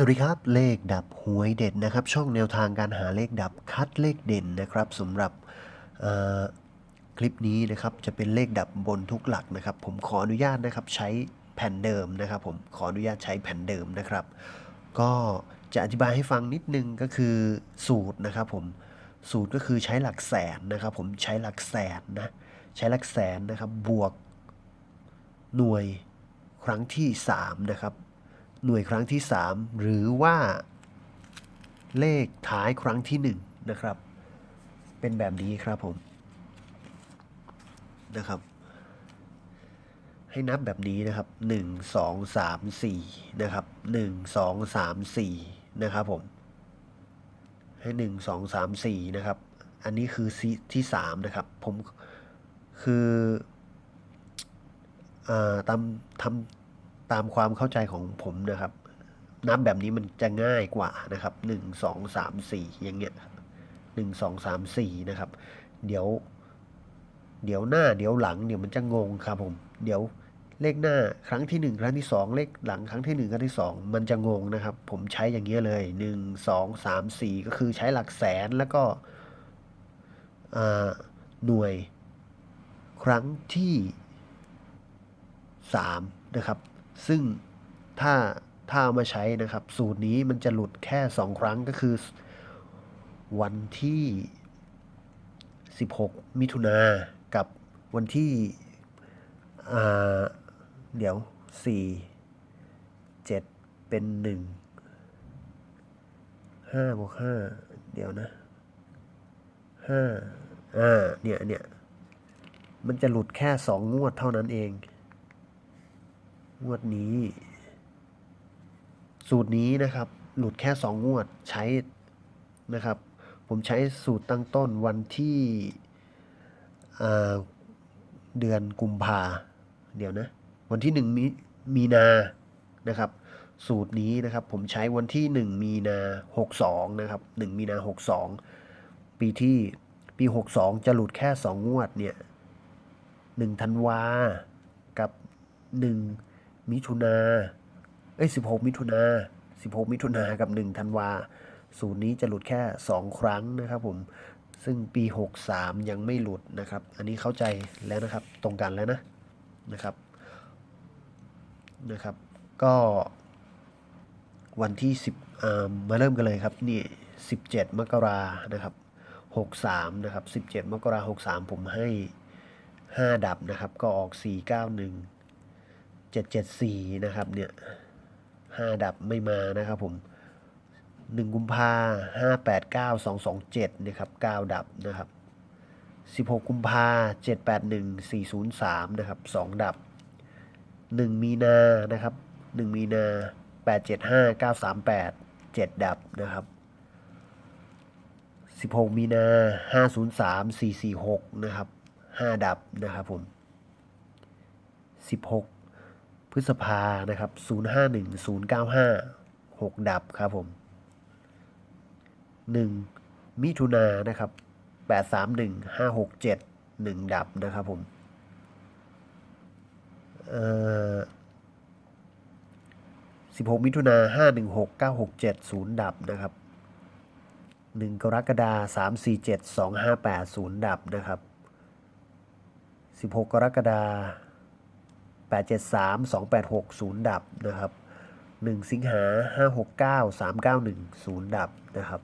สวัสดีครับ เลขดับหวยเด่นนะครับ ช่องแนวทางการหาเลขดับคัดเลขเด่นนะครับสำหรับคลิปนี้นะครับจะเป็นเลขดับบนทุกหลักนะครับ ผมขออนุญาตนะครับใช้แผ่นเดิมนะครับ ผมขออนุญาตใช้แผ่นเดิมนะครับ ก็จะอธิบายให้ฟังนิดนึงก็คือสูตรนะครับ ผมสูตรก็คือใช้หลักแสนนะครับ ผมใช้หลักแสนนะใช้หลักแสนนะครับบวกหน่วยครั้งที่3นะครับ หน่วยครั้งที่ 3 หรือว่าเลขท้ายครั้งที่ 1 นะครับ เป็นแบบนี้ครับผมนะครับ ให้นับแบบนี้นะครับ 1 2 3 4 นะครับ 1 2 3 4 นะครับผม ให้ 1 2 3 4 นะครับ อันนี้คือที่ 3 นะครับ ผมคืออตามทำ ตามความเข้าใจของผมนะครับ นับแบบนี้มันจะง่ายกว่านะครับหนึ่งสองสามสี่อย่างเงี้ยหนึ่งสองสามสี่นะครับ เดี๋ยว เดี๋ยวหน้าเดี๋ยวหลังเดี๋ยวมันจะงงครับผม เดี๋ยวเลขหน้าครั้งที่หนึ่งครั้งที่สองเลขหลังครั้งที่หนึ่งครั้งที่สองมันจะงงนะครับ ผมใช้อย่างเงี้ยเลยหนึ่งสองสามสี่ก็คือใช้หลักแสนแล้วก็หน่วยครั้งที่3นะครับ ซึ่งถ้าถ้าเอามาใช้นะครับ สูตรนี้มันจะหลุดแค่ 2 ครั้งก็คือ วันที่ 16 มิถุนากับวันที่เดี๋ยว 4 7 เป็น 1 5บวก5เดี๋ยวนะ 5 อ่าเนี่ยเนี่ยมันจะหลุดแค่ 2 งวดเท่านั้นเอง งวดนี้ สูตรนี้นะครับ หลุดแค่สองงวดใช้นะครับ ผมใช้สูตรตั้งต้นวันที่เดือนกุมภาเดี๋ยวนะ วันที่หนึ่งมีมีนานะครับ สูตรนี้นะครับ ผมใช้วันที่หนึ่งมีนาหกสองนะครับหนึ่งมีนาหกสองปีที่ปีหกสองจะหลุดแค่สองงวดเนี่ยหนึ่งธันวากับหนึ่ง มิถุนาเอ้ยสิบหกมิถุนาสิบหกมิถุนากับหนึ่งธันวาสูตรนี้จะหลุดแค่สองครั้งนะครับผม ซึ่งปีหกสามยังไม่หลุดนะครับ อันนี้เข้าใจแล้วนะครับ ตรงกันแล้วนะ นะครับ นะครับ ก็วันที่สิบอ่ามาเริ่มกันเลยครับ นี่สิบเจ็ดมกรานะครับหกสามนะครับสิบเจ็ดมกราหกสามผมให้ห้าดับนะครับ ก็ออกสี่ เก้าหนึ่งเจ็ดเจ็ดสี่นะครับเนี่ยห้าดับไม่มานะครับผมหนึ่งกุมภาห้าแปดเก้าสองสองเจ็ดนะครับเก้าดับนะครับสิบหกกุมภาเจ็ดแปดหนึ่งสี่ศูนย์สามนะครับสองดับหนึ่งมีนานะครับหนึ่งมีนาแปดเจ็ดห้าเก้าสามแปดเจ็ดดับนะครับสิบหกมีนาห้าศูนย์สามสี่สี่หกนะครับห้าดับนะครับผมสิบหก ฤษภานะครับ 051095 6 ดับครับผม 1 มิถุนานะครับ 831567 1 ดับนะครับผมเอ่อ16 มิถุนา516967 0 ดับนะครับ 1 กรกฎาคม347 258 0 ดับนะครับ 16 กรกฎาคม 873 286 0 ดับนะครับ 1 สิงหา 569 391 0 ดับนะครับ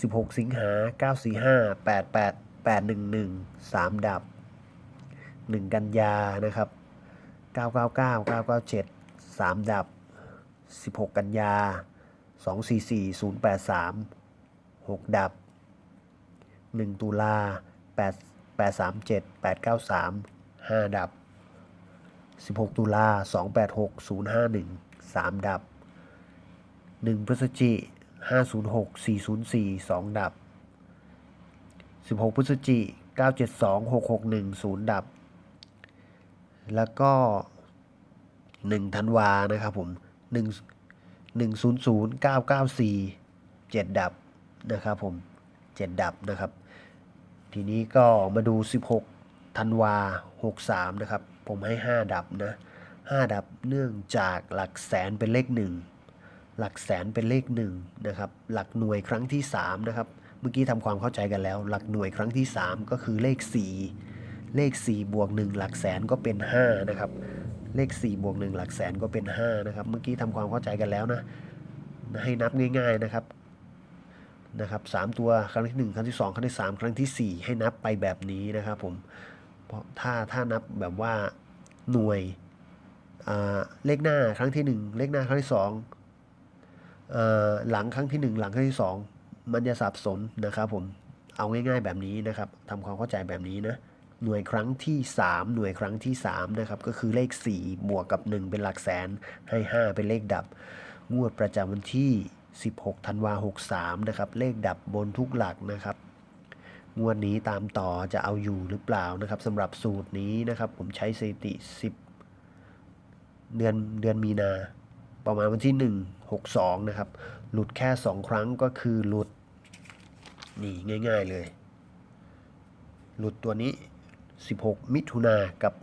16 สิงหา 945 88 811 3 ดับ 1 กันยานะครับ 999 997 3 ดับ 16 กันยา 244 083 6 ดับ 1 ตุลา8 837 893 5 ดับ 16 ตุลา 286 051 3 ดับ 1 พฤศจิ506 404 2 ดับ 16 พฤศจิ972 661 0 ดับ แล้วก็ 1 ธันวานะครับผม 1 100 994 7 ดับนะครับผม 7 ดับนะครับ ทีนี้ก็มาดู 16 ธันวา 63 นะครับ ผมให้ 5 ดับนะ 5 ดับเนื่องจากหลักแสนเป็นเลข 1 หลักแสนเป็นเลขหนึ่งนะครับ หลักหน่วยครั้งที่สามนะครับ เมื่อกี้ทำความเข้าใจกันแล้ว หลักหน่วยครั้งที่สามก็คือเลขสี่เลขสี่บวกหนึ่งหลักแสนก็เป็นห้านะครับ เลข 4 บวก 1 หลักแสนก็เป็น 5 นะครับ เมื่อกี้ทำความเข้าใจกันแล้วนะ ให้นับง่าย ๆนะครับนะครับสามตัวครั้งที่ 1 ครั้งที่ 2 ครั้งที่ 3 ครั้งทีสี่4 ให้นับไปแบบนี้นะครับผม เพราะถ้าถ้านับแบบว่าหน่วยเลขหน้าครั้งที่ 1 เลขหน้าครั้งที่2เอ่อหลังครั้งที่ 1 หลังครั้งที่ 2 มันจะสับสนนะครับผมเอาง่ายๆแบบนี้นะครับทำความเข้าใจแบบนี้นะหน่วยครั้งที่ 3 หน่วยครั้งที่3นะครับก็คือเลข 4 บวกกับ 1 เป็นหลักแสนให้ 5 เป็นเลขดับ งวดประจำวันที่ 16 ธันวา63 นะครับ เลขดับบนทุกหลักนะครับ งวดนี้ตามต่อจะเอาอยู่หรือเปล่านะครับสำหรับสูตรนี้นะครับ ผมใช้สถิติ 10 เดือนเดือนมีนา ประมาณวันที่ 1 62 นะครับ หลุดแค่ 2 ครั้งก็คือหลุด นี่ง่าย ๆเลย หลุดตัวนี้ 16 มิถุนากับ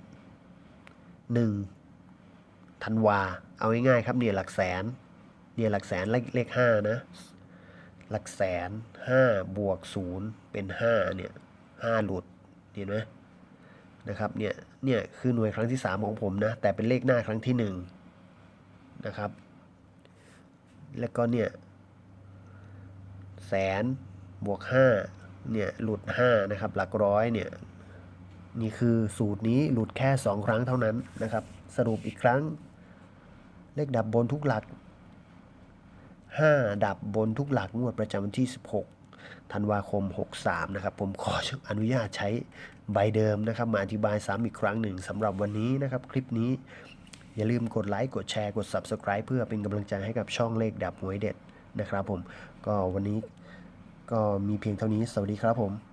1 ธันวา เอาง่ายๆครับเนี่ยหลักแสนเนี่ยหลักแสนเลขเลขห้านะ หลักแสนห้าบวกศูนย์เป็นห้าเนี่ยห้าหลุดเห็นไหมนะครับเนี่ยเนี่ยคือหน่วยครั้งที่สามของผมนะ แต่เป็นเลขหน้าครั้งที่หนึ่งนะครับ แล้วก็เนี่ยแสนบวกห้าเนี่ยหลุดห้านะครับหลักร้อยเนี่ยนี่คือสูตรนี้หลุดแค่ 2 ครั้งเท่านั้นนะครับ สรุปอีกครั้ง เลขดับบนทุกหลัก 5 ดับบนทุกหลักงวดประจำวันที่ 16 ธันวาคม 63 นะครับ ผมขออนุญาตใช้ใบเดิมนะครับ มาอธิบายซ้ำอีกครั้งหนึ่งสำหรับวันนี้นะครับ คลิปนี้ อย่าลืมกดไลค์กดแชร์กด Subscribe เพื่อเป็นกำลังใจให้กับช่องเลขดับหวยเด็ดนะครับผมก็วันนี้ก็มีเพียงเท่านี้สวัสดีครับผม